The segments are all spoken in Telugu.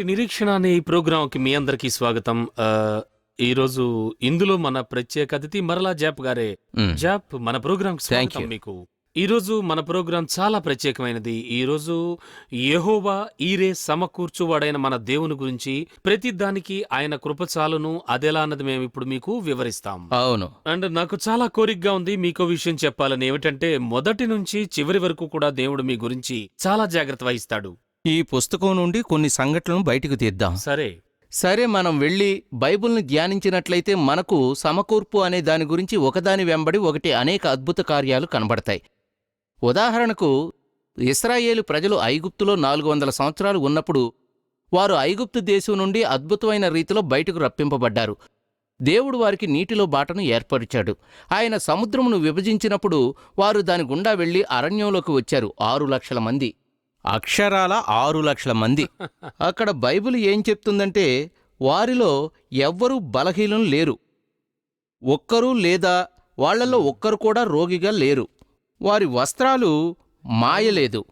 ఈనాటి నిరీక్షణ అనే ఈ ప్రోగ్రాంకి మీ అందరికీ స్వాగతం. ఈరోజు ఇందులో మన ప్రత్యేక అతిథి మరలా జాప్ గారే. జాప్ మన ప్రోగ్రాం స్వాగతం. మీకు. ఈ రోజు మన ప్రోగ్రాం చాలా ప్రత్యేకమైనది. ఈ రోజు యెహోవా ఈరే సమకూర్చువాడైన మన దేవుని గురించి ప్రతి దానికి ఆయన కృపచాలును అదెలా అన్నది మేము ఇప్పుడు మీకు వివరిస్తాం. అవును. అండ్ నాకు చాలా కోరికగా ఉంది మీకో విషయం చెప్పాలని. ఏమిటంటే మొదటి నుంచి చివరి వరకు కూడా దేవుడు మీ గురించి చాలా జాగ్రత్త వహిస్తాడు. ఈ పుస్తకం నుండి కొన్ని సంఘటనలు బయటకు తీద్దాం. సరే. సరే మనం వెళ్ళి బైబిల్ని ధ్యానించినట్లయితే మనకు సమకూర్పు అనే దాని గురించి ఒకదాని వెంబడి ఒకటి అనేక అద్భుత కార్యాలు కనబడతాయి. ఉదాహరణకు ఇస్రాయేలు ప్రజలు ఐగుప్తులో నాలుగు వందల సంవత్సరాలు ఉన్నప్పుడు వారు ఐగుప్తు దేశం నుండి అద్భుతమైన రీతిలో బయటకు రప్పింపబడ్డారు. దేవుడు వారికి నీటిలో బాటను ఏర్పరిచాడు. ఆయన సముద్రమును విభజించినప్పుడు వారు దాని గుండా వెళ్ళి అరణ్యంలోకి వచ్చారు ఆరు లక్షల మంది. అక్షరాల ఆరు లక్షల మంది. అక్కడ బైబిల్ ఏం చెప్తుందంటే వారిలో ఎవ్వరూ బలహీనం లేరు. ఒక్కరూ లేదా వాళ్ళల్లో ఒక్కరు కూడా రోగిగా లేరు. వారి వస్త్రాలు మాయలేదు.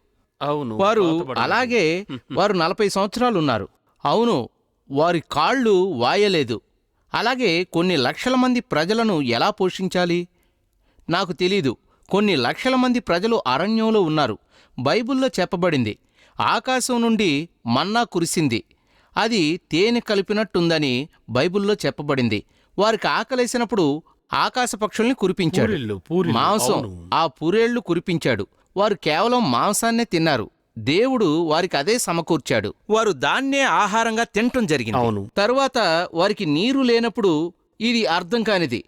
అవును వారు. అలాగే వారు నలభై సంవత్సరాలు ఉన్నారు అవును వారి కాళ్ళు వాయలేదు. అలాగే కొన్ని లక్షల మంది ప్రజలను ఎలా పోషించాలి? నాకు తెలీదు. కొన్ని లక్షల మంది ప్రజలు అరణ్యంలో ఉన్నారు. బైబిల్లో చెప్పబడింది. ఆకాశం నుండి మన్నా కురిసింది. అది తేనె కలిపినట్టుందని బైబిల్లో చెప్పబడింది. వారికి ఆకలేసినప్పుడు ఆకాశ పక్షుల్ని కురిపించాడు. మాంసం. ఆ పురేళ్ళు కురిపించాడు. వారు కేవలం మాంసాన్నే తిన్నారు. దేవుడు వారికి అదే సమకూర్చాడు. వారు దాన్నే ఆహారంగా తినటం జరిగింది. అవును. తరువాత వారికి నీరు లేనప్పుడు ఇది అర్థం కానిది.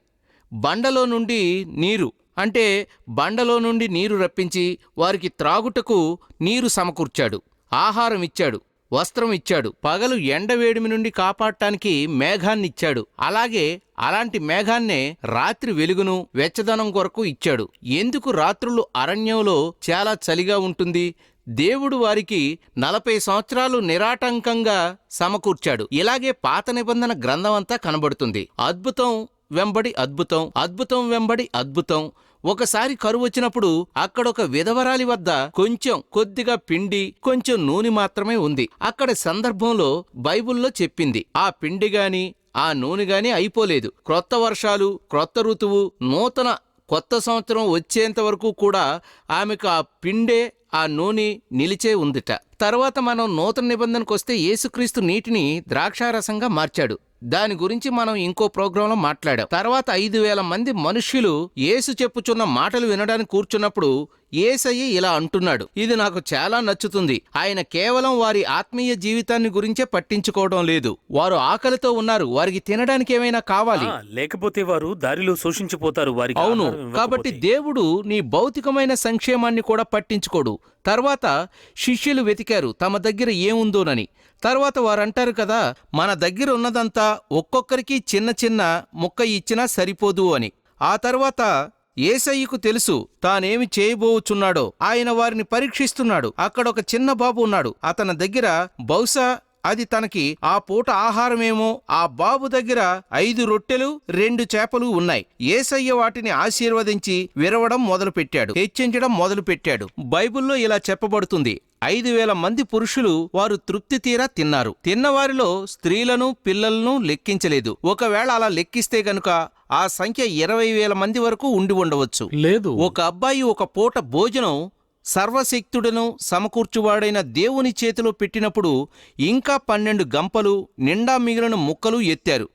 బండలో నుండి నీరు అంటే బండలో నుండి నీరు రప్పించి వారికి త్రాగుటకు నీరు సమకూర్చాడు. ఆహారం ఇచ్చాడు. వస్త్రం ఇచ్చాడు. పగలు ఎండవేడిమి నుండి కాపాడటానికి మేఘాన్నిచ్చాడు. అలాగే అలాంటి మేఘాన్నే రాత్రి వెలుగును వెచ్చదనం కొరకు ఇచ్చాడు. ఎందుకు రాత్రులు అరణ్యంలో చాలా చలిగా ఉంటుంది? దేవుడు వారికి నలభై సంవత్సరాలు నిరాటంకంగా సమకూర్చాడు. ఇలాగే పాత నిబంధన గ్రంథమంతా కనబడుతుంది. అద్భుతం వెంబడి అద్భుతం అద్భుతం వెంబడి అద్భుతం. ఒకసారి కరువు వచ్చినప్పుడు అక్కడొక విధవరాలి వద్ద కొంచెం కొద్దిగా పిండి కొంచెం నూనె మాత్రమే ఉంది. అక్కడ సందర్భంలో బైబిల్లో చెప్పింది. ఆ పిండి గాని ఆ నూనె గాని అయిపోలేదు. క్రొత్త వర్షాలు క్రొత్త ఋతువు నూతన కొత్త సంవత్సరం వచ్చేంత వరకు కూడా ఆమెకు ఆ పిండే ఆ నూనె నిలిచే ఉందిట. తర్వాత మనం నూతన నిబంధనకు వస్తే యేసుక్రీస్తు నీటిని ద్రాక్షారసంగా మార్చాడు. దాని గురించి మనం ఇంకో ప్రోగ్రాంలో మాట్లాడాం. తర్వాత ఐదు వేల మంది మనుష్యులు యేసు చెప్పుచున్న మాటలు వినడానికి కూర్చున్నప్పుడు ఏసయ్య ఇలా అంటున్నాడు ఇది నాకు చాలా నచ్చుతుంది. ఆయన కేవలం వారి ఆత్మీయ జీవితాన్ని గురించే పట్టించుకోవడం లేదు. వారు ఆకలితో ఉన్నారు. వారికి తినడానికి ఏమైనా కావాలి? లేకపోతే వారు దారిలో శోషించిపోతారు. వారికి అవును. కాబట్టి దేవుడు నీ భౌతికమైన సంక్షేమాన్ని కూడా పట్టించుకోడు. తర్వాత శిష్యులు వెతికారు తమ దగ్గర ఏముందోనని. తర్వాత వారంటారు కదా మన దగ్గర ఉన్నదంతా ఒక్కొక్కరికి చిన్న చిన్న ముక్క ఇచ్చినా సరిపోదు అని. ఆ తర్వాత ఏసయ్యకు తెలుసు తానేమి చేయబోవుచున్నాడో ఆయన వారిని పరీక్షిస్తున్నాడు. అక్కడ ఒక చిన్న బాబు ఉన్నాడు. అతని దగ్గర బహుశా అది తనకి ఆ పూట ఆహారమేమో ఆ బాబు దగ్గర ఐదు రొట్టెలు రెండు చేపలు ఉన్నాయి. ఏసయ్య వాటిని ఆశీర్వదించి విరవడం మొదలుపెట్టాడు. హెచ్చించడం మొదలుపెట్టాడు. బైబిల్లో ఇలా చెప్పబడుతుంది. ఐదు వేల మంది పురుషులు వారు తృప్తి తీరా తిన్నారు. తిన్నవారిలో స్త్రీలను పిల్లలను లెక్కించలేదు. ఒకవేళ అలా లెక్కిస్తే గనుక ఆ సంఖ్య ఇరవై వేల మంది వరకు ఉండి ఉండవచ్చు. లేదు. ఒక అబ్బాయి ఒక పూట భోజనం సర్వశక్తుడను సమకూర్చువాడైన దేవుని చేతిలో పెట్టినప్పుడు ఇంకా పన్నెండు గంపలు నిండా మిగిలిన ముక్కలు ఎత్తారు.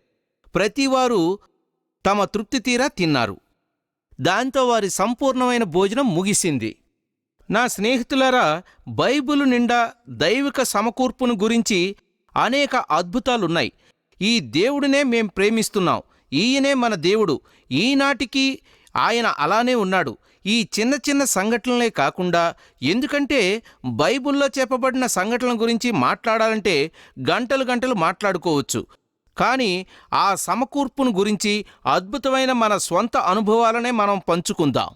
ప్రతివారు తమ తృప్తి తీరా తిన్నారు. దాంతో వారి సంపూర్ణమైన భోజనం ముగిసింది. నా స్నేహితులారా బైబిలు నిండా దైవిక సమకూర్పును గురించి అనేక అద్భుతాలున్నాయి. ఈ దేవుడినే మేం ప్రేమిస్తున్నాం. ఈయనే మన దేవుడు. ఈనాటికి ఆయన అలానే ఉన్నాడు. ఈ చిన్న చిన్న సంఘటనలే కాకుండా ఎందుకంటే బైబిల్లో చెప్పబడిన సంఘటనల గురించి మాట్లాడాలంటే గంటలు గంటలు మాట్లాడుకోవచ్చు. కానీ ఆ సమకూర్పును గురించి అద్భుతమైన మన స్వంత అనుభవాలనే మనం పంచుకుందాం.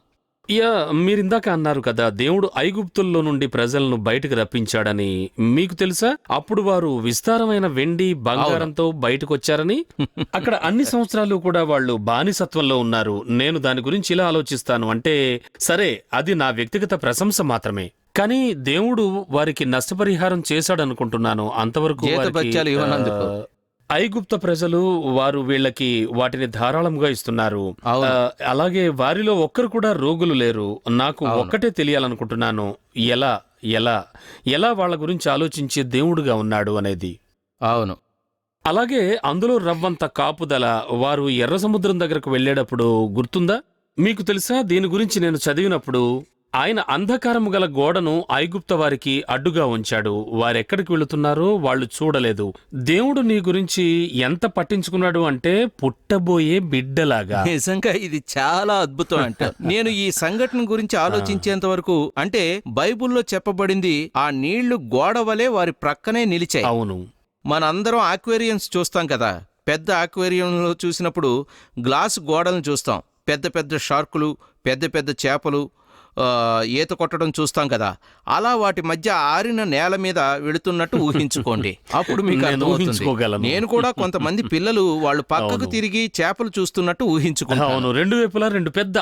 యా మీరిందాక అన్నారు కదా దేవుడు ఐగుప్తుల్లో నుండి ప్రజలను బయటకు రప్పించాడని. మీకు తెలుసా? అప్పుడు వారు విస్తారమైన వెండి బంగారంతో బయటకు వచ్చారని అక్కడ అన్ని సంవత్సరాలు కూడా వాళ్ళు బానిసత్వంలో ఉన్నారు. నేను దాని గురించి ఇలా ఆలోచిస్తాను అంటే సరే అది నా వ్యక్తిగత ప్రశంస మాత్రమే. కానీ దేవుడు వారికి నష్టపరిహారం చేశాడనుకుంటున్నాను. అంతవరకు వారికి, జీతభత్యాలు ఇవ్వనందుకు. ఐగుప్త ప్రజలు వారు వీళ్ళకి వాటిని ధారాళంగా ఇస్తున్నారు. ఆ, అలాగే వారిలో ఒక్కరు కూడా రోగులు లేరు. నాకు. ఒక్కటే తెలియాలనుకుంటున్నాను. ఎలా ఎలా ఎలా వాళ్ళ గురించి ఆలోచించే దేవుడుగా ఉన్నాడు అనేది. అవును. అలాగే అందులో రవ్వంత కాపుదల వారు ఎర్ర సముద్రం దగ్గరకు వెళ్ళేటప్పుడు గుర్తుందా? మీకు తెలుసా? దీని గురించి నేను చదివినప్పుడు ఆయన అంధకారము గల గోడను ఐగుప్త వారికి అడ్డుగా ఉంచాడు. వారెక్కడికి వెళుతున్నారో వాళ్ళు చూడలేదు. దేవుడు నీ గురించి ఎంత పట్టించుకున్నాడు అంటే పుట్టబోయే బిడ్డలాగా. నిజంగా ఇది చాలా అద్భుతం అంట. నేను ఈ సంఘటన గురించి ఆలోచించేంత వరకు అంటే బైబిల్లో చెప్పబడింది ఆ నీళ్ళు గోడ వలె వారి ప్రక్కనే నిలిచాయి. అవును. మనందరం ఆక్వేరియన్స్ చూస్తాం కదా. పెద్ద ఆక్వేరియంలో చూసినప్పుడు గ్లాస్ గోడలను చూస్తాం. పెద్ద పెద్ద షార్కులు పెద్ద పెద్ద చేపలు ఈత కొట్టడం చూస్తాం కదా అలా వాటి మధ్య ఆరిన నేల మీద వెళుతున్నట్టు ఊహించుకోండి అప్పుడు మీకు అర్థమవుతుంది. ఊహించుకోగలను. నేను కూడా కొంతమంది పిల్లలు వాళ్ళు పక్కకు. తిరిగి చేపలు చూస్తున్నట్టు ఊహించుకుంటాను రెండు వైపులా రెండు పెద్ద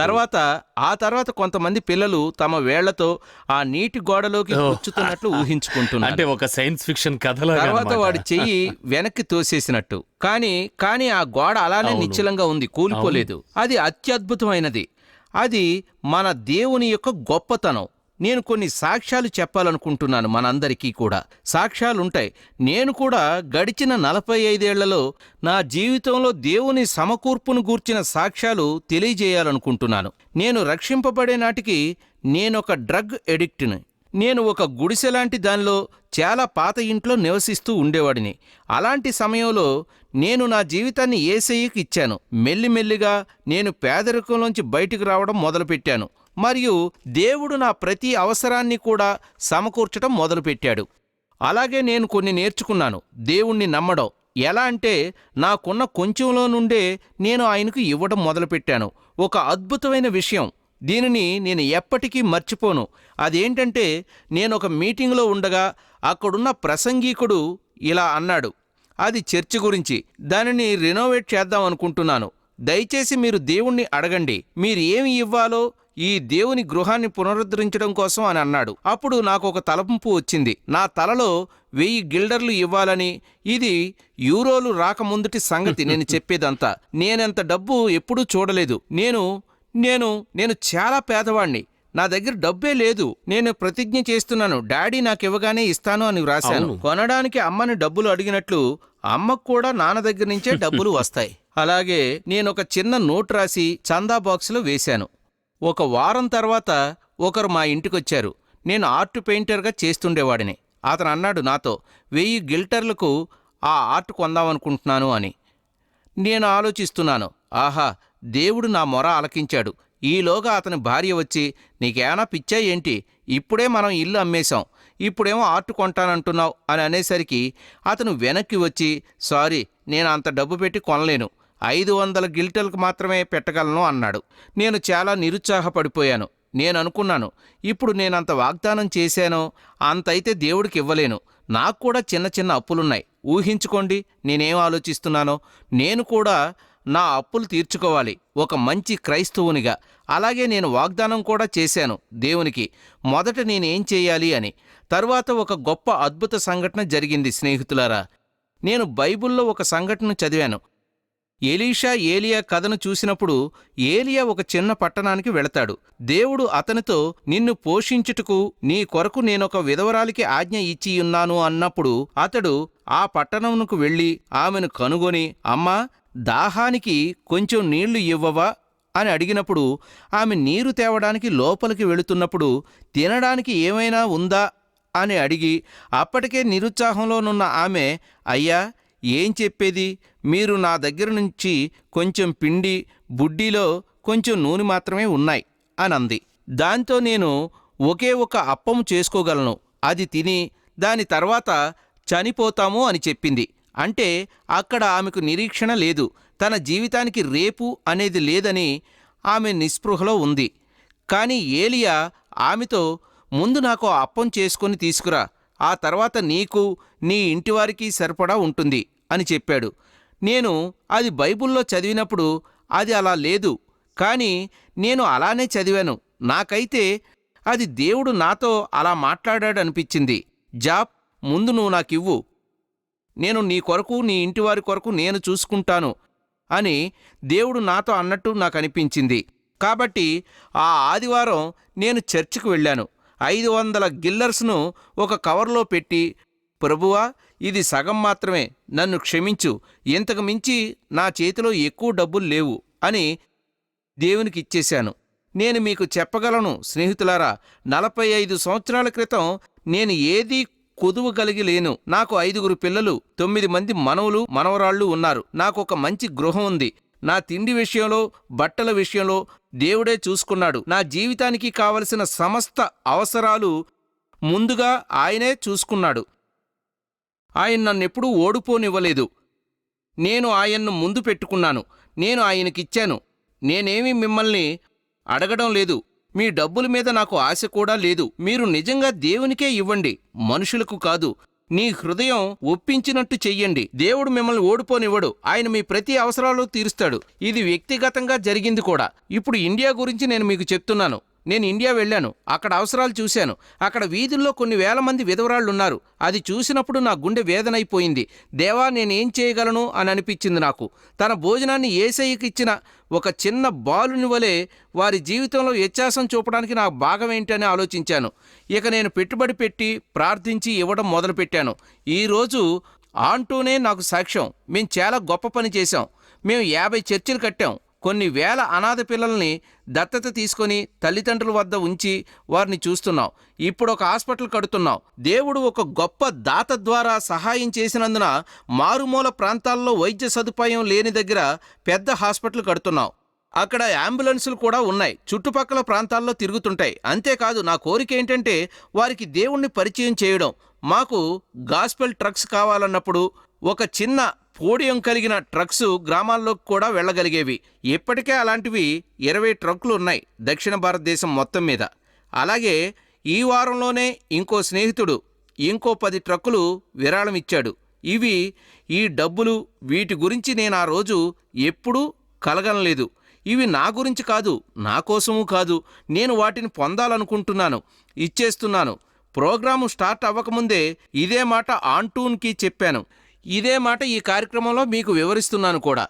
తర్వాత ఆ తర్వాత కొంతమంది పిల్లలు తమ వేళ్ళతో ఆ నీటి గోడలోకి. కూర్చుతున్నట్లు ఊహించుకుంటున్నారు అంటే ఒక సైన్స్ ఫిక్షన్ కథలాగా తర్వాత. వాడి చెయ్యి వెనక్కి తోసేసినట్టు కానీ కానీ ఆ గోడ అలానే. నిశ్చలంగా ఉంది కూలిపోలేదు అది అత్యద్భుతమైనది అది మన దేవుని యొక్క గొప్పతనం. నేను కొన్ని సాక్ష్యాలు చెప్పాలనుకుంటున్నాను మనందరికీ కూడా. సాక్ష్యాలుంటాయి. నేను కూడా గడిచిన నలభై ఐదేళ్ళలో నా జీవితంలో దేవుని సమకూర్పును గూర్చిన సాక్ష్యాలు తెలియజేయాలనుకుంటున్నాను. నేను రక్షింపబడే నాటికి నేనొక డ్రగ్ ఎడిక్ట్ని. నేను ఒక గుడిసె లాంటి దానిలో చాలా పాత ఇంట్లో నివసిస్తూ ఉండేవాడిని. అలాంటి సమయంలో నేను నా జీవితాన్ని ఏసయ్యకి ఇచ్చాను. మెల్లిమెల్లిగా నేను పేదరికంలోంచి బయటికి రావడం మొదలుపెట్టాను. మరియు దేవుడు నా ప్రతి అవసరాన్ని కూడా సమకూర్చడం మొదలుపెట్టాడు. అలాగే నేను కొన్ని నేర్చుకున్నాను. దేవుణ్ణి నమ్మడం. ఎలా అంటే నాకున్న కొంచెంలో నుండే నేను ఆయనకు ఇవ్వడం మొదలుపెట్టాను. ఒక అద్భుతమైన విషయం. దీనిని నేను ఎప్పటికీ మర్చిపోను. అదేంటంటే నేను ఒక మీటింగ్లో ఉండగా అక్కడున్న ప్రసంగికుడు ఇలా అన్నాడు. అది చర్చి గురించి. దానిని రినోవేట్ చేద్దాం అనుకుంటున్నాను. దయచేసి మీరు దేవుణ్ణి అడగండి. మీరు ఏమి ఇవ్వాలో ఈ దేవుని గృహాన్ని పునరుద్ధరించడం కోసం అని అన్నాడు. అప్పుడు నాకు ఒక తలపంపు వచ్చింది. నా తలలో వెయ్యి గిల్డర్లు ఇవ్వాలని. ఇది యూరోలు రాకముందుటి సంగతి. నేను చెప్పేదంతా. నేనంత డబ్బు ఎప్పుడూ చూడలేదు. నేను నేను నేను చాలా పేదవాణ్ణి. నా దగ్గర డబ్బే లేదు. నేను ప్రతిజ్ఞ చేస్తున్నాను. డాడీ నాకు ఇవ్వగానే ఇస్తాను అని వ్రాశాను. కొనడానికి అమ్మని డబ్బులు అడిగినట్లు అమ్మకు కూడా నాన్న దగ్గర నుంచే డబ్బులు వస్తాయి. అలాగే నేను ఒక చిన్న నోట్ రాసి చందా బాక్సులో వేశాను. ఒక వారం తర్వాత ఒకరు మా ఇంటికొచ్చారు. నేను ఆర్ట్ పెయింటర్గా చేస్తుండేవాడిని. అతను అన్నాడు నాతో వెయ్యి గిల్టర్లకు ఆ ఆర్ట్ కొందామనుకుంటున్నాను అని. నేను ఆలోచిస్తున్నాను. ఆహా దేవుడు నా మొర ఆలకించాడు. ఈలోగా అతని భార్య వచ్చి నీకేమైనా పిచ్చా ఏంటి? ఇప్పుడే మనం ఇల్లు అమ్మేశాం. ఇప్పుడేమో ఆర్ట్ కొంటానంటున్నావు అని అనేసరికి అతను వెనక్కి వచ్చి సారీ నేను అంత డబ్బు పెట్టి కొనలేను. ఐదు వందల గిల్టలకు మాత్రమే పెట్టగలను అన్నాడు. నేను చాలా నిరుత్సాహపడిపోయాను. నేను అనుకున్నాను ఇప్పుడు నేనంత వాగ్దానం చేశానో అంతైతే దేవుడికి ఇవ్వలేను. నాకు కూడా చిన్న చిన్న అప్పులున్నాయి. ఊహించుకోండి నేనేం ఆలోచిస్తున్నానో. నేను కూడా నా అప్పులు తీర్చుకోవాలి. ఒక మంచి క్రైస్తవునిగా. అలాగే నేను వాగ్దానం కూడా చేశాను దేవునికి. మొదట నేనేం చేయాలి అని. తరువాత ఒక గొప్ప అద్భుత సంఘటన జరిగింది స్నేహితులారా. నేను బైబిల్లో ఒక సంఘటన చదివాను. ఎలీషా ఏలియా కథను చూసినప్పుడు ఏలియా ఒక చిన్న పట్టణానికి వెళతాడు. దేవుడు అతనితో నిన్ను పోషించుటకు నీ కొరకు నేనొక విధవరాలికి ఆజ్ఞ ఇచ్చియున్నాను అన్నప్పుడు అతడు ఆ పట్టణంకు వెళ్ళి ఆమెను కనుగొని అమ్మా దాహానికి కొంచెం నీళ్ళు ఇవ్వవా? అని అడిగినప్పుడు ఆమె నీరు తేవడానికి లోపలికి వెళుతున్నప్పుడు తినడానికి ఏమైనా ఉందా? అని అడిగి అప్పటికే నిరుత్సాహంలోనున్న ఆమె అయ్యా ఏం చెప్పేది? మీరు నా దగ్గర నుంచి కొంచెం పిండి బుడ్డీలో కొంచెం నూనె మాత్రమే ఉన్నాయి అని అంది దాంతో నేను ఒకే ఒక అప్పము చేసుకోగలను. అది తిని దాని తర్వాత చనిపోతాము అని చెప్పింది. అంటే అక్కడ ఆమెకు నిరీక్షణ లేదు. తన జీవితానికి రేపు అనేది లేదని ఆమె నిస్పృహలో ఉంది. కానీ ఏలియా ఆమెతో ముందు నాకు అప్పం చేసుకొని తీసుకురా. ఆ తర్వాత నీకు నీ ఇంటివారికి సరిపడా ఉంటుంది అని చెప్పాడు. నేను అది బైబిల్లో చదివినప్పుడు అది అలా లేదు. కానీ నేను అలానే చదివాను. నాకైతే అది దేవుడు నాతో అలా మాట్లాడాడనిపించింది. జాబ్ ముందు నువ్వు నాకివ్వు. నేను నీ కొరకు నీ ఇంటివారి కొరకు నేను చూసుకుంటాను అని దేవుడు నాతో అన్నట్టు నాకు అనిపించింది. కాబట్టి ఆ ఆదివారం నేను చర్చికి వెళ్ళాను. ఐదు వందల గిల్లర్స్ను ఒక కవర్లో పెట్టి ప్రభువా ఇది సగం మాత్రమే నన్ను క్షమించు ఇంతకు మించి నా చేతిలో ఎక్కువ డబ్బులు లేవు అని దేవునికి ఇచ్చేశాను. నేను మీకు చెప్పగలను స్నేహితులారా నలభై ఐదు సంవత్సరాల క్రితం నేను ఏదీ కొదువు కలిగి లేను. నాకు ఐదుగురు పిల్లలు తొమ్మిది మంది మనవలు మనవరాళ్ళు ఉన్నారు. నాకు ఒక మంచి గృహం ఉంది. నా తిండి విషయంలో బట్టల విషయంలో దేవుడే చూసుకున్నాడు. నా జీవితానికి కావలసిన సమస్త అవసరాలు ముందుగా ఆయనే చూసుకున్నాడు. ఆయన నన్నెప్పుడూ ఓడిపోనివ్వలేదు. నేను ఆయన్ను ముందు పెట్టుకున్నాను. నేను ఆయనకిచ్చాను. నేనేమీ మిమ్మల్ని అడగడం లేదు. మీ డబ్బుల మీద నాకు ఆశ కూడా లేదు. మీరు నిజంగా దేవునికే ఇవ్వండి. మనుషులకు కాదు. నీ హృదయం ఒప్పించినట్టు చెయ్యండి. దేవుడు మిమ్మల్ని ఓడిపోనివ్వడు. ఆయన మీ ప్రతి అవసరాలు తీరుస్తాడు. ఇది వ్యక్తిగతంగా జరిగింది కూడా. ఇప్పుడు ఇండియా గురించి నేను మీకు చెప్తున్నాను. నేను ఇండియా వెళ్ళాను. అక్కడ అవసరాలు చూశాను. అక్కడ వీధుల్లో కొన్ని వేల మంది విధవరాళ్ళు ఉన్నారు అది చూసినప్పుడు నా గుండె వేదనైపోయింది. దేవా నేనేం చేయగలను? అని అనిపించింది నాకు. తన భోజనాన్ని ఏసైకిచ్చిన ఇచ్చిన ఒక చిన్న బాలుని వలె వారి జీవితంలో వ్యత్యాసం చూపడానికి నా భాగం ఏంటని ఆలోచించాను. ఇక నేను పెట్టుబడి పెట్టి ప్రార్థించి ఇవ్వడం మొదలుపెట్టాను. ఈరోజు ఆంటూనే నాకు సాక్ష్యం. మేము చాలా గొప్ప పని చేశాం. మేము యాభై చర్చిలు కట్టాం. కొన్ని వేల అనాథ పిల్లల్ని దత్తత తీసుకొని తల్లిదండ్రుల వద్ద ఉంచి వారిని చూస్తున్నాం ఇప్పుడు ఒక హాస్పిటల్ కడుతున్నాం దేవుడు ఒక గొప్ప దాత ద్వారా సహాయం చేసినందున మారుమూల ప్రాంతాల్లో వైద్య సదుపాయం లేని దగ్గర పెద్ద హాస్పిటల్ కడుతున్నాం అక్కడ అంబులెన్సులు కూడా ఉన్నాయి. చుట్టుపక్కల ప్రాంతాల్లో తిరుగుతుంటాయి. అంతేకాదు నా కోరిక ఏంటంటే వారికి దేవుణ్ణి పరిచయం చేయడం. మాకు గాస్పెల్ ట్రక్స్ కావాలన్నప్పుడు ఒక చిన్న పోడియం కలిగిన ట్రక్స్ గ్రామాల్లోకి కూడా వెళ్ళగలిగేవి. ఇప్పటికే అలాంటివి ఇరవై ట్రక్కులు ఉన్నాయి దక్షిణ భారతదేశం మొత్తం మీద. అలాగే ఈ వారంలోనే ఇంకో స్నేహితుడు ఇంకో పది ట్రక్కులు విరాళం ఇచ్చాడు ఇవి ఈ డబ్బులు వీటి గురించి నేను ఆ రోజు ఎప్పుడూ కలగనలేదు. ఇవి నా గురించి కాదు నా కోసము కాదు. నేను వాటిని పొందాలనుకుంటున్నాను ఇచ్చేస్తున్నాను. ప్రోగ్రాము స్టార్ట్ అవ్వకముందే ఇదే మాట ఆంటూన్కి చెప్పాను. ఇదే మాట ఈ కార్యక్రమంలో మీకు వివరిస్తున్నాను కూడా.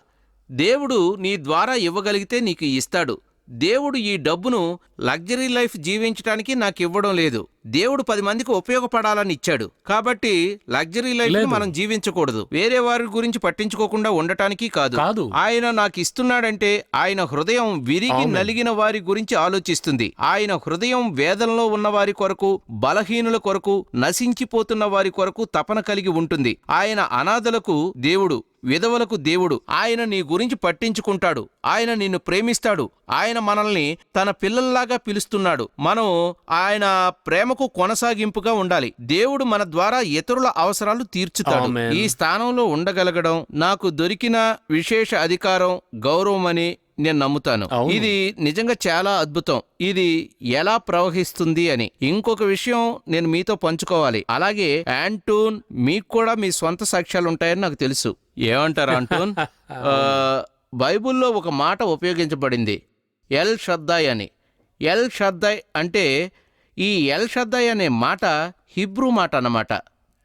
దేవుడు నీ ద్వారా ఇవ్వగలిగితే నీకు ఇస్తాడు. దేవుడు ఈ డబ్బును లగ్జరీ లైఫ్ జీవించడానికి నాకు ఇవ్వడం లేదు. దేవుడు పది మందికి ఉపయోగపడాలని ఇచ్చాడు. కాబట్టి లగ్జరీ లైఫ్. మనం జీవించకూడదు. వేరే వారి గురించి పట్టించుకోకుండా ఉండటానికి కాదు. కాదు. ఆయన నాకు ఇస్తున్నాడంటే ఆయన హృదయం విరిగి. నలిగిన వారి గురించి ఆలోచిస్తుంది. ఆయన హృదయం వేదనలో ఉన్న వారి కొరకు బలహీనుల కొరకు నశించిపోతున్న వారి కొరకు తపన కలిగి ఉంటుంది. ఆయన అనాథలకు దేవుడు విధవలకు దేవుడు ఆయన నీ గురించి పట్టించుకుంటాడు. ఆయన నిన్ను ప్రేమిస్తాడు. ఆయన మనల్ని తన పిల్లల్లాగా పిలుస్తున్నాడు. మనం ఆయన ప్రేమకు కొనసాగింపుగా ఉండాలి. దేవుడు మన ద్వారా ఇతరుల అవసరాలు తీర్చుతాడు. ఈ స్థానంలో ఉండగలగడం నాకు దొరికిన విశేష అధికారం గౌరవం అని నేను నమ్ముతాను. ఇది నిజంగా చాలా అద్భుతం. ఇది ఎలా ప్రవహిస్తుంది అని. ఇంకొక విషయం నేను మీతో పంచుకోవాలి. అలాగే యాంటూన్ మీకు కూడా మీ స్వంత సాక్ష్యాలు ఉంటాయని నాకు తెలుసు. ఏమంటారు ఆంటూన్? ఆ, బైబిల్లో ఒక మాట ఉపయోగించబడింది. ఎల్ షద్దాయ్ అని. ఎల్ షద్దాయ్ అంటే ఈ ఎల్ షద్దాయ్ అనే మాట హిబ్రూ మాట అన్నమాట.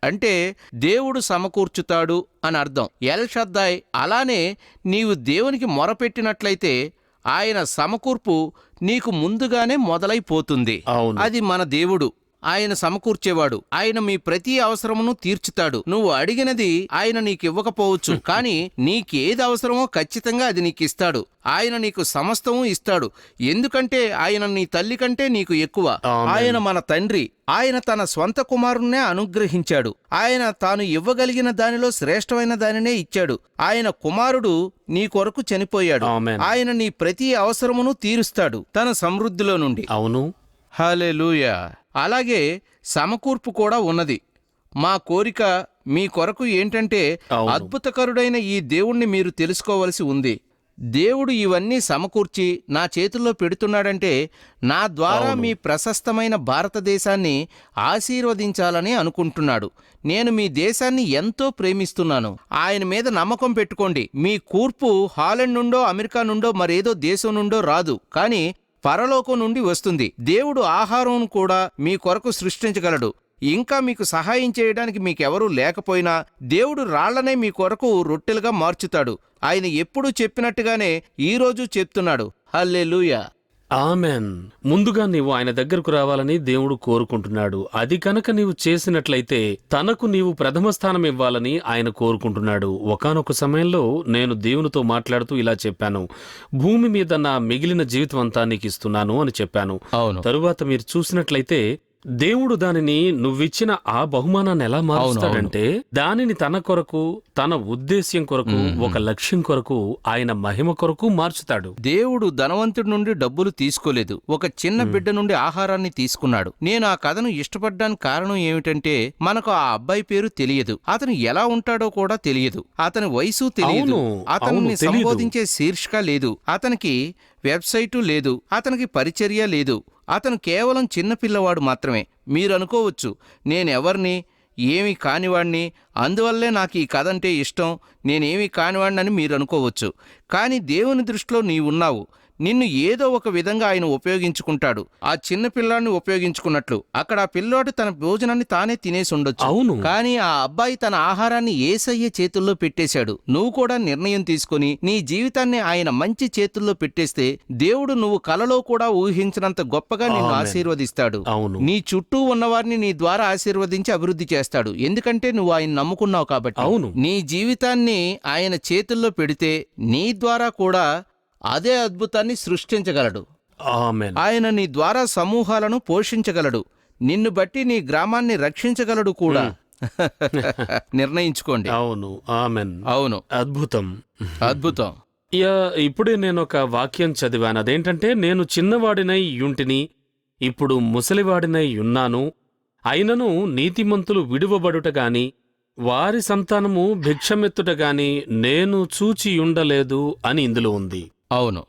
అంటే దేవుడు సమకూర్చుతాడు అని అర్థం. ఎల్ షద్దాయ్ అలానే నీవు దేవునికి మొరపెట్టినట్లయితే ఆయన సమకూర్పు నీకు ముందుగానే మొదలైపోతుంది. అది మన దేవుడు. ఆయన సమకూర్చేవాడు. ఆయన మీ ప్రతి అవసరమును తీర్చుతాడు. నువ్వు అడిగినది ఆయన నీకు ఇవ్వకపోవచ్చు కానీ నీకేది అవసరమో ఖచ్చితంగా అది నీకు ఇస్తాడు ఆయన నీకు సమస్తము ఇస్తాడు. ఎందుకంటే ఆయన నీ తల్లి కంటే నీకు ఎక్కువ. ఆయన మన తండ్రి. ఆయన తన స్వంత కుమారుణ్ణే అనుగ్రహించాడు. ఆయన తాను ఇవ్వగలిగిన దానిలో శ్రేష్టమైన దానినే ఇచ్చాడు. ఆయన కుమారుడు నీ కొరకు చనిపోయాడు. ఆయన నీ ప్రతి అవసరమును తీరుస్తాడు. తన సమృద్ధిలో నుండి. అవును. హల్లెలూయా. అలాగే సమకూర్పు కూడా ఉన్నది. మా కోరిక మీ కొరకు ఏంటంటే. అద్భుతకరుడైన ఈ దేవుణ్ణి మీరు తెలుసుకోవలసి ఉంది. దేవుడు ఇవన్నీ సమకూర్చి నా చేతుల్లో పెడుతున్నాడంటే నా ద్వారా. మీ ప్రశస్తమైన భారతదేశాన్ని ఆశీర్వదించాలని అనుకుంటున్నాడు. నేను మీ దేశాన్ని ఎంతో ప్రేమిస్తున్నాను. ఆయన మీద నమ్మకం పెట్టుకోండి. మీ కూర్పు హాలండ్ నుండో అమెరికా నుండో మరేదో దేశం నుండో రాదు. కానీ పరలోకం నుండి వస్తుంది. దేవుడు ఆహారం కూడా మీ కొరకు సృష్టించగలడు. ఇంకా మీకు సహాయం చేయడానికి మీకెవరూ లేకపోయినా దేవుడు రాళ్ళనే మీ కొరకు రొట్టెలుగా మార్చుతాడు. ఆయన ఎప్పుడూ చెప్పినట్టుగానే ఈరోజు చెప్తున్నాడు. హల్లెలూయా. ఆమెన్. ముందుగా నీవు ఆయన దగ్గరకు రావాలని దేవుడు కోరుకుంటున్నాడు. అది కనుక నీవు చేసినట్లయితే తనకు నీవు ప్రథమ స్థానం ఇవ్వాలని ఆయన కోరుకుంటున్నాడు. ఒకానొక సమయంలో నేను దేవునితో మాట్లాడుతూ ఇలా చెప్పాను. భూమి మీద నా మిగిలిన జీవితం అంతా నీకు ఇస్తున్నాను అని చెప్పాను. అవును. తరువాత మీరు చూసినట్లయితే దేవుడు దానిని నువ్విచ్చిన ఆ బహుమానాన్ని ఎలా మారుస్తాడంటే దానిని తన కొరకు తన ఉద్దేశ్యం కొరకు ఒక లక్ష్యం కొరకు ఆయన మహిమ కొరకు మార్చుతాడు. దేవుడు ధనవంతుడి నుండి డబ్బులు తీసుకోలేదు. ఒక చిన్న బిడ్డ నుండి ఆహారాన్ని తీసుకున్నాడు. నేను ఆ కథను ఇష్టపడ్డానికి కారణం ఏమిటంటే మనకు ఆ అబ్బాయి పేరు తెలియదు. అతను ఎలా ఉంటాడో కూడా తెలియదు. అతని వయసు తెలియదు. అతన్ని. సంబోధించే శీర్షిక లేదు. అతనికి వెబ్సైటు లేదు. అతనికి పరిచర్య లేదు. అతను కేవలం చిన్నపిల్లవాడు మాత్రమే. మీరు అనుకోవచ్చు నేనెవర్ని ఏమి కానివాణ్ణి అందువల్లే నాకు ఈ కథ అంటే ఇష్టం నేనేమి కానివాణ్ణని మీరు అనుకోవచ్చు కానీ దేవుని దృష్టిలో నీవున్నావు. నిన్ను ఏదో ఒక విధంగా ఆయన ఉపయోగించుకుంటాడు. ఆ చిన్న పిల్లాడిని ఉపయోగించుకున్నట్లు. అక్కడ ఆ పిల్లోడు తన భోజనాన్ని తానే తినేసి ఉండొచ్చు. అవును. కానీ ఆ అబ్బాయి తన ఆహారాన్ని ఏసయ్య చేతుల్లో పెట్టేశాడు. నువ్వు కూడా నిర్ణయం తీసుకొని నీ జీవితాన్ని ఆయన మంచి చేతుల్లో పెట్టేస్తే దేవుడు నువ్వు కలలో కూడా ఊహించినంత గొప్పగా నిన్ను. ఆశీర్వదిస్తాడు. అవును. నీ చుట్టూ ఉన్నవారిని నీ ద్వారా ఆశీర్వదించి అభివృద్ధి చేస్తాడు. ఎందుకంటే నువ్వు ఆయన నమ్ముకున్నావు కాబట్టి. అవును. నీ జీవితాన్ని ఆయన చేతుల్లో పెడితే నీ ద్వారా కూడా అదే అద్భుతాన్ని సృష్టించగలడు. ఆమెన్. ఆయన నీ ద్వారా సమూహాలను పోషించగలడు. నిన్ను బట్టి నీ గ్రామాన్ని రక్షించగలడు కూడా. నిర్ణయించుకోండి. అవును ఆమెన్. అవును. అద్భుతం. అద్భుతం. యా, ఇప్పుడే నేను ఒక వాక్యం చదివాను. అదేంటంటే నేను చిన్నవాడినై యుంటిని ఇప్పుడు ముసలివాడినై ఉన్నాను. అయినను నీతిమంతులు విడువబడుట గాని వారి సంతానము భిక్షమెత్తుట గాని నేను చూచి ఉండలేదు అని ఇందులో ఉంది. అవును.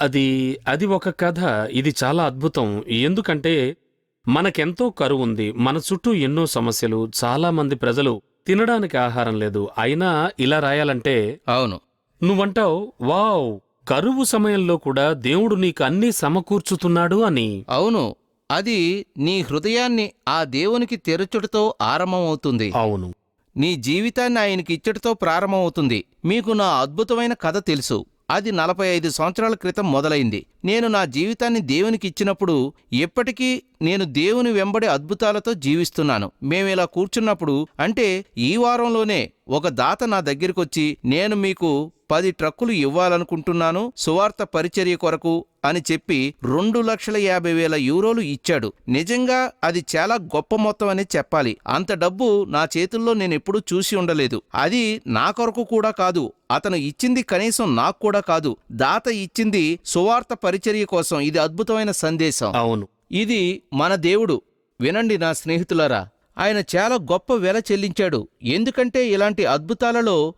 అది అది ఒక కథ. ఇది చాలా అద్భుతం. ఎందుకంటే మనకెంతో కరువు ఉంది మన చుట్టూ ఎన్నో సమస్యలు. చాలా మంది ప్రజలు తినడానికి ఆహారం లేదు. అయినా ఇలా రాయాలంటే అవును. నువ్వంటావు వావ్ కరువు సమయంలో కూడా దేవుడు నీకు అన్నీ సమకూర్చుతున్నాడు అని. అవును. అది నీ హృదయాన్ని ఆ దేవునికి తెరచుటతో ఆరంభమవుతుంది. అవును. నీ జీవితాన్ని ఆయనకి ఇచ్చటతో ప్రారంభమవుతుంది. మీకు నా అద్భుతమైన కథ తెలుసు. అది నలభై ఐదు సంవత్సరాల క్రితం మొదలైంది. నేను నా జీవితాన్ని దేవునికి ఇచ్చినప్పుడు ఎప్పటికీ నేను దేవుని వెంబడి అద్భుతాలతో జీవిస్తున్నాను. మేమిలా కూర్చున్నప్పుడు అంటే ఈ వారంలోనే ఒక దాత నా దగ్గరికొచ్చి నేను మీకు పది ట్రక్కులు ఇవ్వాలనుకుంటున్నాను సువార్త పరిచర్య కొరకు అని చెప్పి రెండు లక్షల యాభై వేల యూరోలు ఇచ్చాడు. నిజంగా అది చాలా గొప్ప మొత్తం అని చెప్పాలి. అంత డబ్బు నా చేతుల్లో నేను ఎప్పుడూ చూసి ఉండలేదు. అది నా కొరకు కూడా కాదు అతను ఇచ్చింది కనీసం నాకు కూడా కాదు. దాత ఇచ్చింది సువార్త పరిచర్య కోసం ఇది అద్భుతమైన సందేశం. అవును. ఇది మన దేవుడు. వినండి నా స్నేహితులారా ఆయన చాలా గొప్ప వెల చెల్లించాడు. ఎందుకంటే ఇలాంటి అద్భుతాలలో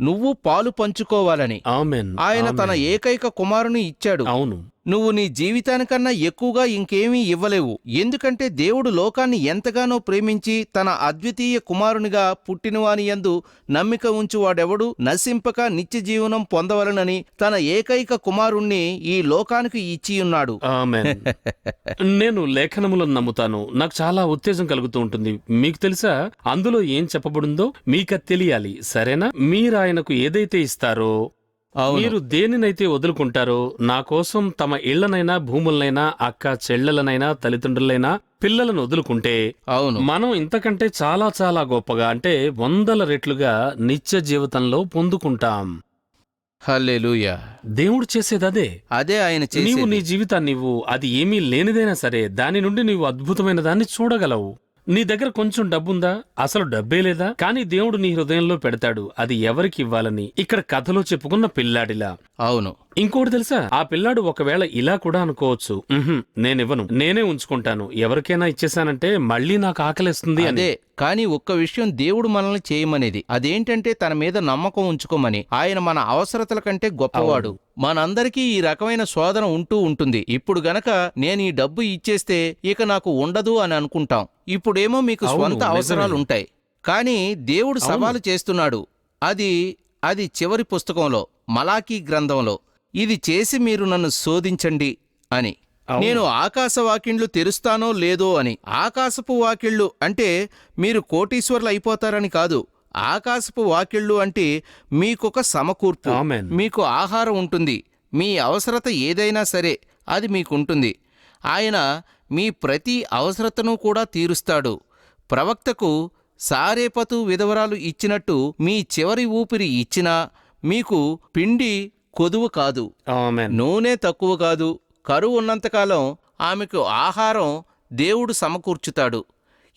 నువ్వు పాలు పంచుకోవాలని. ఆమెన్. ఆయన తన. ఏకైక కుమారుని ఇచ్చాడు. అవును. నువ్వు నీ జీవితానికన్నా ఎక్కువగా ఇంకేమీ ఇవ్వలేవు. ఎందుకంటే దేవుడు లోకాన్ని ఎంతగానో ప్రేమించి తన అద్వితీయ కుమారునిగా పుట్టినవాని యందు నమ్మిక ఉంచువాడెవడు? నశింపక నిత్య జీవనం పొందవలనని తన ఏకైక కుమారుణ్ణి ఈ లోకానికి ఇచ్చియున్నాడు. నేను లేఖనములను నమ్ముతాను. నాకు చాలా ఉత్తేజం కలుగుతూ ఉంటుంది. మీకు తెలుసా? అందులో ఏం చెప్పబడిందో? మీకది తెలియాలి. సరేనా? మీరు ఆయనకు ఏదైతే ఇస్తారో మీరు దేనినైతే వదులుకుంటారో నా కోసం తమ ఇళ్ళనైనా భూములనైనా అక్క చెల్లెలనైనా తల్లిదండ్రులైనా పిల్లలను వదులుకుంటే అవును. మనం ఇంతకంటే చాలా చాలా గొప్పగా అంటే వందల రెట్లుగా నిత్య జీవితంలో పొందుకుంటాం. హల్లెలూయా. దేవుడు చేసేది అదే. అదే ఆయన నీవు నీ జీవితాన్ని నీవు అది ఏమీ లేనిదైనా సరే దాని నుండి నీవు అద్భుతమైన దాన్ని చూడగలవు. నీ దగ్గర కొంచెం డబ్బుందా? అసలు డబ్బే లేదా? కానీ దేవుడు నీ హృదయంలో పెడతాడు అది ఎవరికి ఇవ్వాలని. ఇక్కడ కథలో చెప్పుకున్న పిల్లాడిలా. అవును. ఇంకోటి తెలుసా? ఆ పిల్లాడు ఒకవేళ ఇలా కూడా అనుకోవచ్చు. "ఉహుం, నేనివ్వను. నేనే ఉంచుకుంటాను. ఎవరికైనా ఇచ్చేసానంటే మళ్ళీ నాకు ఆకలిస్తుంది అదే కానీ ఒక్క విషయం దేవుడు మనల్ని చేయమనేది. అదేంటంటే తన మీద నమ్మకం ఉంచుకోమని. ఆయన మన అవసరతల కంటే గొప్పవాడు. మనందరికీ ఈ రకమైన శోధన ఉంటూ ఉంటుంది. ఇప్పుడు గనక నేను ఈ డబ్బు ఇచ్చేస్తే ఇక నాకు ఉండదు అని అనుకుంటాం. ఇప్పుడేమో మీకు స్వంత. అవసరాలు ఉంటాయి కానీ దేవుడు. సవాలు చేస్తున్నాడు. అది అది చివరి పుస్తకంలో మలాకీ గ్రంథంలో. ఇది చేసి మీరు నన్ను శోధించండి అని. నేను ఆకాశ వాకిండ్లు తెరుస్తానో లేదో అని. ఆకాశపు వాకిళ్ళు అంటే మీరు కోటీశ్వర్లు అయిపోతారని కాదు. ఆకాశపు వాకిళ్ళు అంటే మీకొక సమకూర్పు. మీకు ఆహారం ఉంటుంది. మీ అవసరత ఏదైనా సరే అది మీకుంటుంది. ఆయన మీ ప్రతి అవసరతను కూడా తీరుస్తాడు. ప్రవక్తకు సారేపతు విధవరాలు ఇచ్చినట్టు మీ చివరి ఊపిరి ఇచ్చినా మీకు పిండి కొదువు కాదు. నూనె తక్కువ కాదు. కరువు ఉన్నంతకాలం ఆమెకు ఆహారం దేవుడు సమకూర్చుతాడు.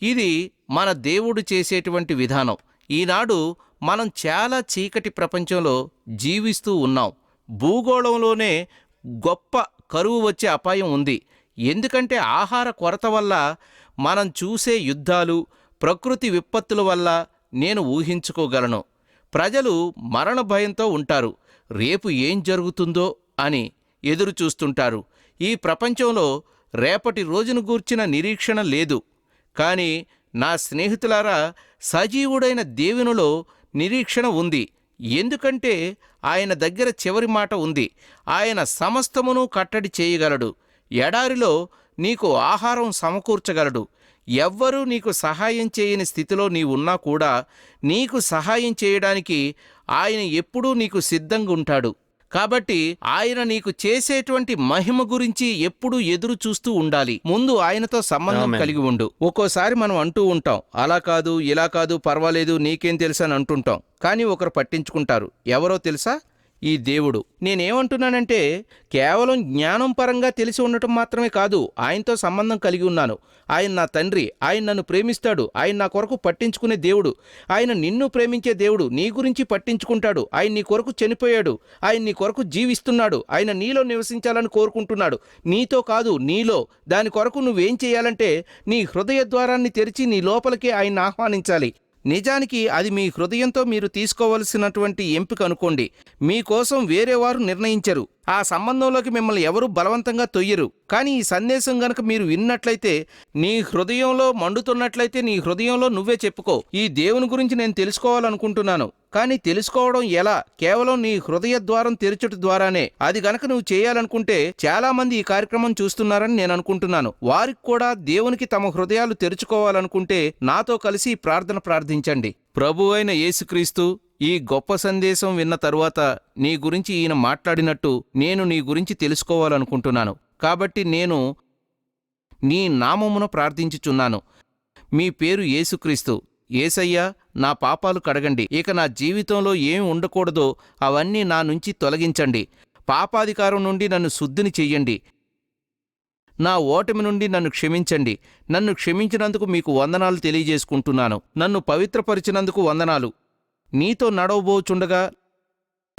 ఇది మన దేవుడు చేసేటువంటి విధానం. ఈనాడు మనం చాలా చీకటి ప్రపంచంలో జీవిస్తూ ఉన్నాం. భూగోళంలోనే గొప్ప కరువు వచ్చే అపాయం ఉంది. ఎందుకంటే ఆహార కొరత వల్ల మనం చూసే యుద్ధాలు ప్రకృతి విపత్తుల వల్ల నేను ఊహించుకోగలను. ప్రజలు మరణ భయంతో ఉంటారు. రేపు ఏం జరుగుతుందో అని ఎదురు చూస్తుంటారు. ఈ ప్రపంచంలో రేపటి రోజును గూర్చిన నిరీక్షణ లేదు. కానీ నా స్నేహితులారా సజీవుడైన దేవునిలో నిరీక్షణ ఉంది. ఎందుకంటే ఆయన దగ్గర చివరి మాట ఉంది. ఆయన సమస్తమును కట్టడి చేయగలడు. ఎడారిలో నీకు ఆహారం సమకూర్చగలడు. ఎవ్వరూ నీకు సహాయం చేయని స్థితిలో నీవున్నా కూడా నీకు సహాయం చేయడానికి ఆయన ఎప్పుడూ నీకు సిద్ధంగా ఉంటాడు. కాబట్టి ఆయన నీకు చేసేటువంటి మహిమ గురించి ఎప్పుడూ ఎదురు చూస్తూ ఉండాలి. ముందు ఆయనతో సంబంధం. కలిగి ఉండు. ఒక్కోసారి మనం అంటూ ఉంటాం అలా కాదు ఇలా కాదు పర్వాలేదు నీకేం తెలుసా అని అంటుంటాం. కానీ ఒకరు పట్టించుకుంటారు. ఎవరో తెలుసా? ఈ దేవుడు. నేనేమంటున్నానంటే కేవలం జ్ఞానం పరంగా తెలిసి ఉండటం మాత్రమే కాదు ఆయనతో సంబంధం కలిగి ఉన్నాను. ఆయన నా తండ్రి ఆయన నన్ను ప్రేమిస్తాడు ఆయన నా కొరకు పట్టించుకునే దేవుడు. ఆయన నిన్ను ప్రేమించే దేవుడు నీ గురించి పట్టించుకుంటాడు. ఆయన నీ కొరకు చనిపోయాడు ఆయన నీ కొరకు జీవిస్తున్నాడు ఆయన నీలో నివసించాలని కోరుకుంటున్నాడు. నీతో కాదు నీలో. దాని కొరకు నువ్వేం చేయాలంటే నీ హృదయ ద్వారాన్ని తెరిచి నీ లోపలికి ఆయన ఆహ్వానించాలి. నిజానికి అది మీ హృదయంతో మీరు తీసుకోవలసినటువంటి ఎంపిక అనుకోండి. మీకోసం వేరే వారు నిర్ణయించరు. ఆ సంబంధంలోకి మిమ్మల్ని ఎవరు బలవంతంగా తొయ్యరు. కానీ ఈ సందేశం గనక మీరు విన్నట్లయితే నీ హృదయంలో మండుతున్నట్లయితే నీ హృదయంలో నువ్వే చెప్పుకో. ఈ దేవుని గురించి నేను తెలుసుకోవాలనుకుంటున్నాను. కానీ తెలుసుకోవడం ఎలా? కేవలం నీ హృదయ ద్వారం తెరచుట ద్వారానే. అది గనక నువ్వు చేయాలనుకుంటే చాలా మంది ఈ కార్యక్రమం చూస్తున్నారని నేను అనుకుంటున్నాను. వారికి కూడా దేవునికి తమ హృదయాలు తెరుచుకోవాలనుకుంటే నాతో కలిసి ప్రార్థన ప్రార్థించండి. ప్రభు అయిన యేసుక్రీస్తు ఈ గొప్ప సందేశం విన్న తరువాత నీ గురించి ఈయన మాట్లాడినట్టు నేను నీ గురించి తెలుసుకోవాలనుకుంటున్నాను. కాబట్టి నేను నీ నామమున ప్రార్థించుచున్నాను. మీ పేరు యేసుక్రీస్తు. ఏసయ్యా నా పాపాలు కడగండి. ఇక నా జీవితంలో ఏం ఉండకూడదో అవన్నీ నా నుంచి తొలగించండి. పాపాధికారం నుండి నన్ను శుద్ధిని చెయ్యండి. నా ఓటమి నుండి నన్ను క్షమించండి. నన్ను క్షమించినందుకు మీకు వందనాలు తెలియజేసుకుంటున్నాను. నన్ను పవిత్రపరిచినందుకు వందనాలు. నీతో నడవబోచుండగా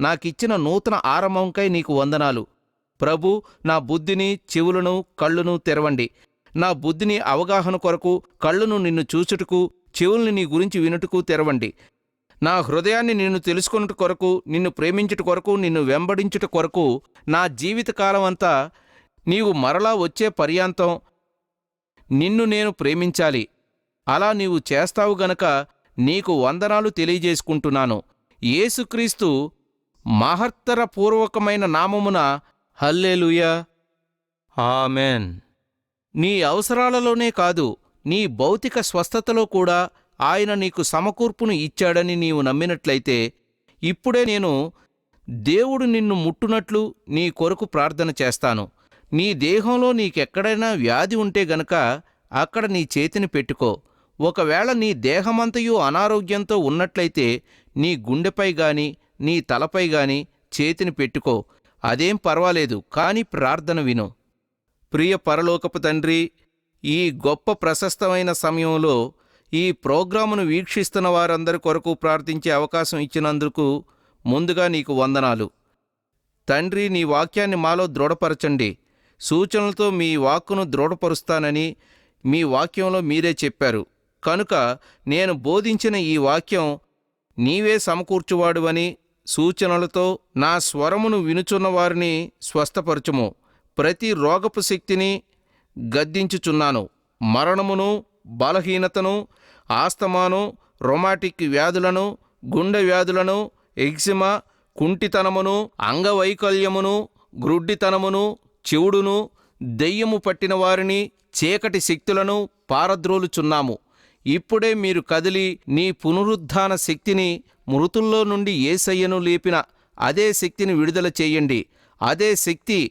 నాకిచ్చిన నూతన ఆరంభంకై నీకు వందనాలు. ప్రభు నా బుద్ధిని చెవులను కళ్ళును తెరవండి. నా బుద్ధిని అవగాహన కొరకు కళ్ళును నిన్ను చూచుటకు చెవుల్ని నీ గురించి వినుటకు తెరవండి. నా హృదయాన్ని నిన్ను తెలుసుకున్నట కొరకు నిన్ను ప్రేమించుట కొరకు నిన్ను వెంబడించుట కొరకు నా జీవితకాలం అంతా నీవు మరలా వచ్చే పర్యాంతం నిన్ను నేను ప్రేమించాలి. అలా నీవు చేస్తావు గనక నీకు వందనాలు తెలియజేసుకుంటున్నాను. యేసుక్రీస్తు మహత్తరపూర్వకమైన నామమున హల్లెలూయా. ఆమెన్. నీ అవసరాలలోనే కాదు నీ భౌతిక స్వస్థతలో కూడా ఆయన నీకు సమకూర్పును ఇచ్చాడని నీవు నమ్మినట్లయితే ఇప్పుడే నేను దేవుడు నిన్ను ముట్టునట్లు నీ కొరకు ప్రార్థన చేస్తాను. నీ దేహంలో నీకెక్కడైనా వ్యాధి ఉంటే గనక అక్కడ నీ చేతిని పెట్టుకో. ఒకవేళ నీ దేహమంతయు అనారోగ్యంతో ఉన్నట్లయితే నీ గుండెపై గాని నీ తలపై గాని చేతిని పెట్టుకో. అదేం పర్వాలేదు కాని ప్రార్థన విను. ప్రియ పరలోకపు తండ్రి ఈ గొప్ప ప్రశస్తమైన సమయంలో ఈ ప్రోగ్రామును వీక్షిస్తున్న వారందరి కొరకు ప్రార్థించే అవకాశం ఇచ్చినందుకు ముందుగా నీకు వందనాలు. తండ్రి నీ వాక్యాన్ని మాలో దృఢపరచండి. సూచనలతో మీ వాక్కును దృఢపరుస్తానని మీ వాక్యంలో మీరే చెప్పారు. కనుక నేను బోధించిన ఈ వాక్యం నీవే సమకూర్చువాడువని సూచనలతో నా స్వరమును వినుచున్న వారిని స్వస్థపరచుము. ప్రతి రోగపు శక్తిని గద్దించుచున్నాను. మరణమును బలహీనతను ఆస్తమాను రొమాటిక్ వ్యాధులను గుండె వ్యాధులను ఎగ్జిమా కుంటితనమును అంగవైకల్యమును గ్రుడ్డితనమును చెవుడును దెయ్యము పట్టిన వారిని చీకటి శక్తులను పారద్రోలుచున్నాము. ఇప్పుడే మీరు కదిలి నీ పునరుద్ధాన శక్తిని మృతుల్లో నుండి ఏసయ్యను లేపిన అదే శక్తిని విడుదల చేయండి. అదే శక్తి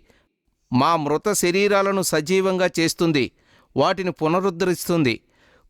మా మృత శరీరాలను సజీవంగా చేస్తుంది. వాటిని పునరుద్ధరిస్తుంది.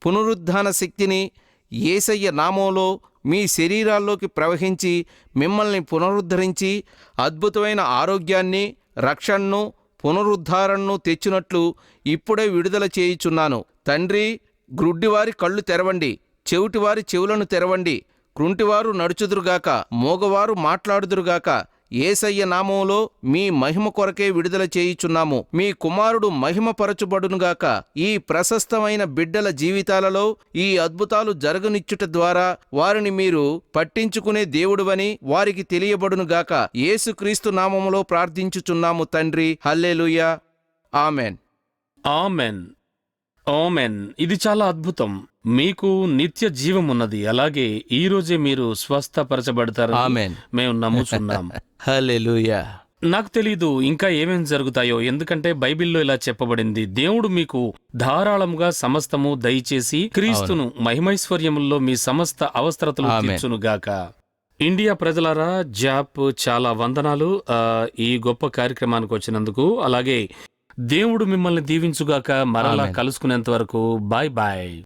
పునరుద్ధాన శక్తిని ఏసయ్య నామంలో మీ శరీరాల్లోకి ప్రవహించి మిమ్మల్ని పునరుద్ధరించి అద్భుతమైన ఆరోగ్యాన్ని రక్షణను పునరుద్ధారణను తెచ్చినట్లు ఇప్పుడే విడుదల చేయుచున్నాను. తండ్రి గ్రుడ్డివారి కళ్ళు తెరవండి చెవిటివారి చెవులను తెరవండి కృంటివారు నడుచుదురుగాక మోగవారు మాట్లాడుదురుగాక ఏసయ్య నామంలో మీ మహిమ కొరకే విడుదల చేయుచున్నాము. మీ కుమారుడు మహిమపరచుబడునుగాక ఈ ప్రశస్తమైన బిడ్డల జీవితాలలో ఈ అద్భుతాలు జరగనిచ్చుట ద్వారా వారిని మీరు పట్టించుకునే దేవుడువని వారికి తెలియబడునుగాక యేసుక్రీస్తు నామములో ప్రార్థించుచున్నాము తండ్రి. హల్లెలూయా. ఆమెన్. ఆమెన్. ఆమెన్ ఇది చాలా అద్భుతం. మీకు నిత్య జీవం ఉన్నది అలాగే ఈ రోజే మీరు స్వస్థపరచబడతారు ఆమెన్. మేము నమ్ముచున్నాం. హల్లెలూయా. నాకు తెలీదు ఇంకా ఏమేం జరుగుతాయో ఎందుకంటే బైబిల్లో ఇలా చెప్పబడింది. దేవుడు మీకు ధారాళముగా సమస్తము దయచేసి క్రీస్తును మహిమైశ్వర్యముల్లో మీ సమస్త అవసరతలు ఆమేన్. తీర్చునుగాక ఇండియా ప్రజలారా జాప్ చాలా వందనాలు. ఆ, ఈ గొప్ప కార్యక్రమానికి వచ్చినందుకు. అలాగే దేవుడు మిమ్మల్ని దీవించుగాక మరలా. కలుసుకునేంత వరకు బాయ్ బాయ్